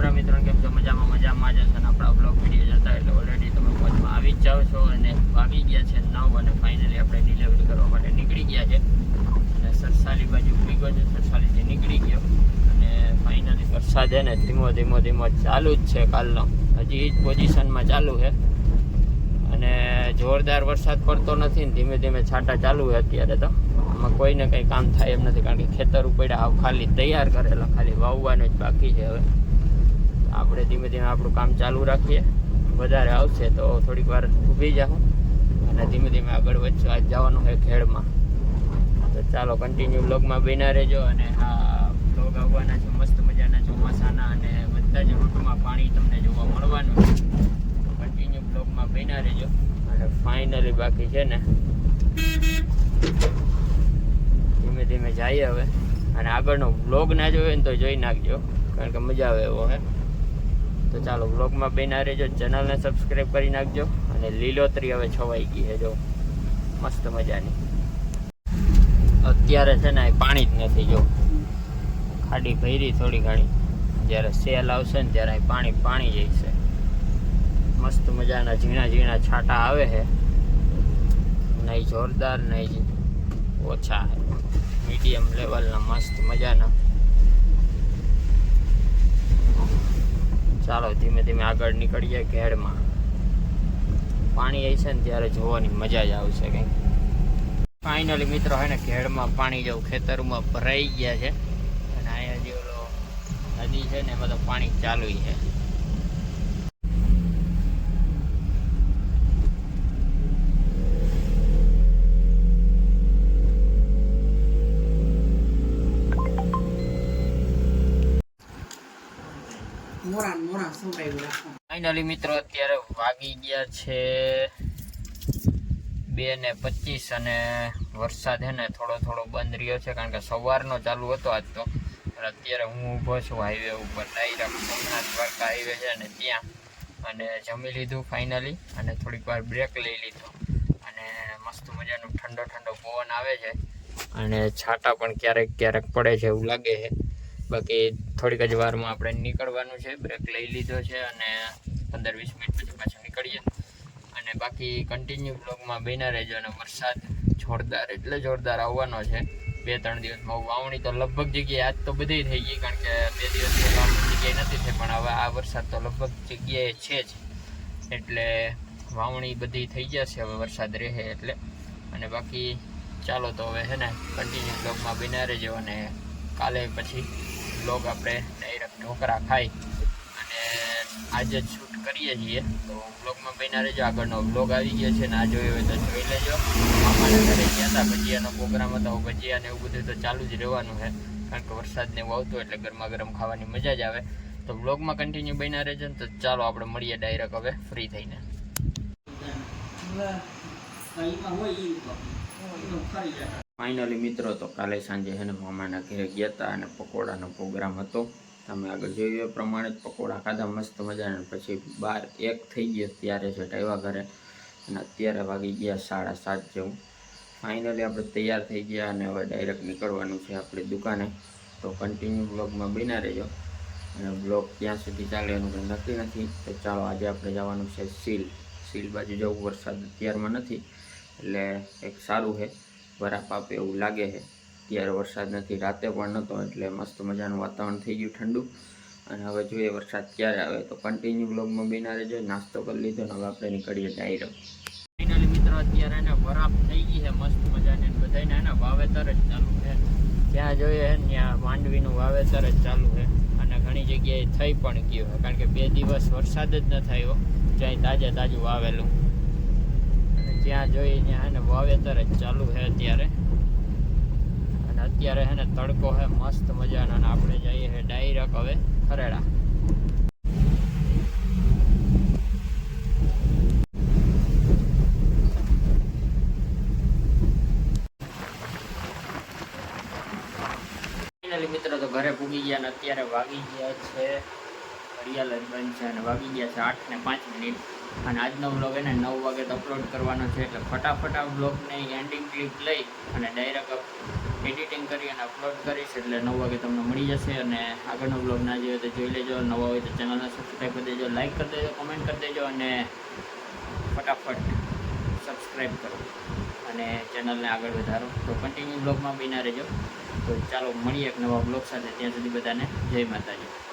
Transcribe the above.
રામ મિત્રો, કેમ છો? મજામાં મજામાં જ હશે અને આપણા બ્લોગ વીડિયો જતા એટલે ઓલરેડી તમે મોજમાં આવી જ જાઓ છો અને આવી ગયા છે નવ અને ફાઇનલી આપણે ડિલિવરી કરવા માટે નીકળી ગયા છે. અને સરસાલી બાજુ ભીગો છે સરસાલીથી નીકળી ગયો. અને ફાઇનલી વરસાદ છે ને ધીમો ધીમો ધીમો ચાલુ જ છે કાલનો. હજી એ જ પોઝિશનમાં ચાલુ છે. અને જોરદાર વરસાદ પડતો નથી ને ધીમે ધીમે છાંટા ચાલુ છે અત્યારે તો. આમાં કોઈને કંઈ કામ થાય એમ નથી, કારણ કે ખેતર ઉપડ્યા ખાલી તૈયાર કરેલા, ખાલી વાવવાનું જ બાકી છે હવે. આપણે ધીમે ધીમે આપણું કામ ચાલુ રાખીએ. વધારે આવશે તો થોડીક વાર ઊભી જાઉં અને ધીમે ધીમે આગળ વધશું આજ જવાનું છે ખેડમાં. તો ચાલો કન્ટિન્યુ બ્લોગમાં બેના રહેજો અને આ બ્લોગ આવવાના છે. મસ્ત મજાના ચોમાસાના અને બધા જ ઋતુમાં પાણી તમને જોવા મળવાનું. કન્ટિન્યુ બ્લોગમાં બેના રહેજો. અને ફાઇનલી બાકી છે ને, ધીમે ધીમે જઈએ હવે. અને આગળનો બ્લોગ ના જોયો ને તો જોઈ નાખજો. કારણ કે મજા આવે એવો હે. તો ચાલો બ્લોગમાં બન્યા રહેજો ચેનલને સબસ્ક્રાઈબ કરી નાખજો અને લીલોતરી હવે છવાઈ ગઈ છે, જો. મસ્ત મજાની. અત્યારે છે ને, પાણી જ નથી, જો. ખાડી ભરી થોડી ઘણી. જ્યારે સેલ આવશે ને, ત્યારે પાણી પાણી જઈશે મસ્ત મજાના ઝીણા ઝીણા છાંટા આવે છે. નહીં જોરદાર, નહીં ઓછા. મીડિયમ લેવલના મસ્ત મજાના. ચાલો ધીમે ધીમે આગળ નીકળીએ ઘેડમાં પાણી આવી છે ને ત્યારે જોવાની મજા જ આવશે કંઈક. ફાઇનલી મિત્રો હોય ને ઘેડમાં પાણી જેવું ખેતરમાં ભરાઈ ગયા છે. અને અહીંયા જે નદી છે ને એમાં તો પાણી ચાલુ છે. ફાઇનલી મિત્રો, અત્યારે વાગી ગયા છે બે ને પચીસ અને વરસાદ છે ને થોડો થોડો બંધ રહ્યો છે, કારણ કે સવારનો ચાલુ હતો આજ તો. અત્યારે હું ઊભો છું હાઈવે ઉપર ડાયરેક્ટ સોમનાથ દ્વારકા હાઈવે છે ને ત્યાં. અને જમી લીધું ફાઇનલી અને થોડીક વાર બ્રેક લઈ લીધો. અને મસ્ત મજાનું ઠંડો ઠંડો પવન આવે છે. અને છાંટા પણ ક્યારેક ક્યારેક પડે છે એવું લાગે છે. બાકી થોડીક જ વારમાં આપણે નીકળવાનું છે. બ્રેક લઈ લીધો છે અને પંદર વીસ મિનિટ પછી પાછા નીકળીએ. અને બાકી કન્ટિન્યુ બ્લોગમાં બન્યા રહેજો અને વરસાદ જોરદાર, એટલે જોરદાર આવવાનો છે. બે ત્રણ દિવસમાં વાવણી તો લગભગ જગ્યાએ આજ તો બધી થઈ ગઈ, કારણ કે બે દિવસ વાવણી જગ્યાએ નથી થઈ, પણ હવે આ વરસાદ તો લગભગ જગ્યાએ છે જ. એટલે વાવણી બધી થઈ જશે, હવે વરસાદ રહે એટલે. અને બાકી ચાલો તો હવે છે ને કન્ટિન્યુ બ્લોગમાં બન્યા રહેજો અને કાલે પછી બ્લોગ આપણે ડાયરેક્ટ ઢોકરા ખાઈ અને આજે જ શૂટ કરીએ છીએ. તો બ્લોગમાં બન્યા રહેજો. આગળનો બ્લોગ આવી ગયો છે ને આ જોયો હોય તો જોઈ લેજો. મામાના ઘરે ગયા હતા, ભજીયાનો પ્રોગ્રામ હતો. ભજીયા ને એવું બધું તો ચાલુ જ રહેવાનું છે. કારણ કે વરસાદ ને એવું આવતો એટલે ગરમા ગરમ ખાવાની મજા જ આવે. તો બ્લોગમાં કન્ટિન્યુ બન્યા રહેજો ને તો ચાલો આપણે મળીએ ડાયરેક્ટ હવે ફ્રી થઈને. એનું ફાઇનલી મિત્રો, તો કાલે સાંજે છે ને મામાના ઘરે ગયા હતા અને પકોડાનો પ્રોગ્રામ હતો. તમે આગળ જોયું એ પ્રમાણે જ પકોડા ખાધા, મસ્ત મજાના. પછી બાર એક થઈ ગયો ત્યારે છે આવ્યા ઘરે. અને અત્યારે વાગી ગયા સાડા સાત જેવું. ફાઇનલી આપણે તૈયાર થઈ ગયા અને હવે ડાયરેક્ટ નીકળવાનું છે આપણી દુકાને. તો કન્ટિન્યુ બ્લોગમાં બન્યા રહેજો. અને બ્લોગ ક્યાં સુધી ચાલે એનું કંઈ નક્કી નથી. તો ચાલો આજે આપણે જવાનું છે સીલ. સીલ બાજુ જવું વરસાદ અત્યારમાં નથી. એટલે એક સારું છે. બરફ આપે એવું લાગે છે. ત્યારે વરસાદ નથી, રાતે પણ નહોતો એટલે મસ્ત મજાનું વાતાવરણ થઈ ગયું ઠંડુ. અને હવે જોઈએ વરસાદ ક્યારે આવે, તો કન્ટિન્યુ બ્લોગમાં બિના રહેજો નાસ્તો કરી લીધો હવે આપણે નીકળીએ ડાયરો. ફાઇનલી મિત્રો, અત્યારે એને વરાપ થઈ ગઈ છે, મસ્ત મજાની બધાને એના વાવેતર જ ચાલુ છે. જ્યાં જોઈએ ત્યાં માંડવીનું વાવેતર જ ચાલુ છે. અને ઘણી જગ્યાએ થઈ પણ ગયું કારણ કે બે દિવસ વરસાદ જ ન થયો જ્યાં તાજે તાજું વાવેલું. જ્યાં જોઈએ ત્યાં એને વાવેતર જ ચાલુ છે અત્યારે. અને અત્યારે છે ને તડકો છે મસ્ત મજાનો, અને આપણે જઈએ છે ડાયરેક્ટ હવે ખરેડા. મિત્રો, તો ઘરે પૂગી ગયા અને અત્યારે વાગી ગયા છે ઘડિયાળ બંધ છે અને વાગી ગયા છે આઠ ને પાંચ મિનિટ. અને આજનો બ્લોગ એને નવ વાગે અપલોડ કરવાનો છે એટલે ફટાફટ આ બ્લોગની એન્ડિંગ ક્લિપ લઈ અને ડાયરેક્ટ એડિટિંગ કરી અને અપલોડ કરીશ એટલે નવ વાગે તમને મળી જશે અને આગળનો બ્લોગ ના જોયો તો જોઈ લેજો. નવા હોય તો ચેનલને સબસ્ક્રાઈબ કરી દેજો લાઈક કરી દેજો કમેન્ટ કરી દેજો અને ફટાફટ સબસ્ક્રાઈબ કરો. અને ચેનલને આગળ વધારો. તો કન્ટિન્યુ બ્લોગમાં બિના રહેજો. તો ચાલો, મળીએ એક નવા બ્લોગ સાથે. ત્યાં સુધી બધાને જય માતાજી.